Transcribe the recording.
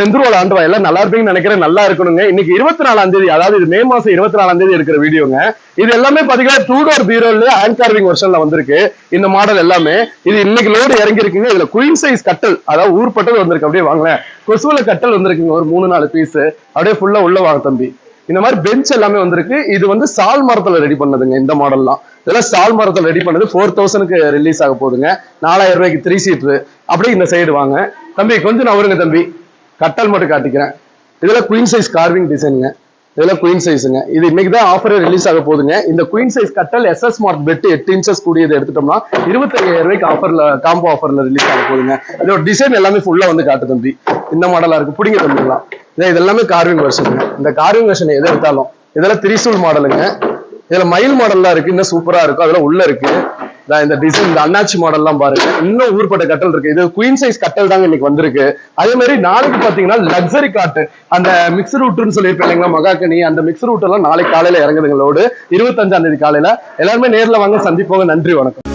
செந்தூரோட ஆண்டு எல்லாம் நல்லா இருப்பீங்கன்னு நினைக்கிறேன். நல்லா இருக்கணுங்க. இன்னைக்கு இருபத்தி நாலாம் தேதி அதாவது இது மே மாசம் இருபத்தி நாலாம் தேதி இருக்கிற வீடியோங்க. இது எல்லாமே பாத்தீங்கன்னா டூ டோர் பீரோல ஹேண்ட் கார்விங் வருஷன்ல வந்திருக்கு. இந்த மாடல் எல்லாமே. இது இன்னைக்கு லோடு இறங்கி இருக்குங்க இதுல குயின் சைஸ் கட்டல் அதாவது ஊர்பட்டல் வந்திருக்கு. அப்படியே வாங்களேன். கொசுவில கட்டல் வந்திருக்குங்க. ஒரு மூணு நாலு பீஸ் அப்படியே ஃபுல்லா உள்ள வாங்க தம்பி. இந்த மாதிரி பெஞ்ச் எல்லாமே வந்திருக்கு. இது வந்து சால் மரத்துல ரெடி பண்ணதுங்க இந்த மாடல்லாம் இதெல்லாம் சால் மரத்துல ரெடி பண்ணது ஃபோர் தௌசண்ட்க்கு ரிலீஸ் ஆக போகுதுங்க. நாலாயிரம் ரூபாய்க்கு த்ரீ சீட்ரு அப்படியே இந்த சைடு வாங்க. தம்பி கொஞ்சம் நான் வருங்க தம்பி. கட்டல் மட்டும் காட்டிக்கிறேன். இதெல்லாம் குயின் சைஸ் கார்விங் டிசைனுங்க இதெல்லாம் குயின் சைஸுங்க இது இன்னைக்கு தான் ஆஃபர் ரிலீஸ் ஆக போகுதுங்க. இந்த குயின் சைஸ் கட்டல் எஸ்எஸ் மார்க் பெட் எட்டு இன்ச்சஸ் கூடியது எடுத்துட்டோம்னா இருபத்தையாயிரம் ரூபாய்க்கு ஆஃபர்ல காம்போ ஆஃபர்ல ரிலீஸ் ஆக போகுதுங்க. இதோட டிசைன் எல்லாமே ஃபுல்லா வந்து காட்டு தம்பி. இந்த மாடலா இருக்கு. பிடிங்க தம்பிலாம் இது எல்லாமே கார்விங் வெர்ஷனுங்க இந்த கார்விங் வெர்ஷன் எதை எடுத்தாலும். இதெல்லாம் திரிசூல் மாடலுங்க இதுல மயில் மாடல்லாம் இருக்கு. இன்னும் சூப்பரா இருக்கும். அதெல்லாம் உள்ள இருக்கு. இந்த டிசைன் இந்த அண்ணாச்சி மாடல்லாம் பாருங்க. இன்னும் ஊர்பட்ட கட்டல் இருக்கு. இது குயின் சைஸ் கட்டல் தாங்க இன்னைக்கு வந்திருக்கு. அதே மாதிரி நாளைக்கு பாத்தீங்கன்னா லக்ஸரி காட்டு அந்த மிக்ஸ் ரூட்னு சொல்லியிருப்பேன் இல்லைங்களா மகாக்கனி அந்த மிக்ஸ் ரூட் எல்லாம் நாளைக்கு காலையில இறங்குதுங்களோடு இருபத்தஞ்சாம் தேதி காலையில. எல்லாருமே நேர்ல வாங்க சந்திப்போங்க. நன்றி வணக்கம்.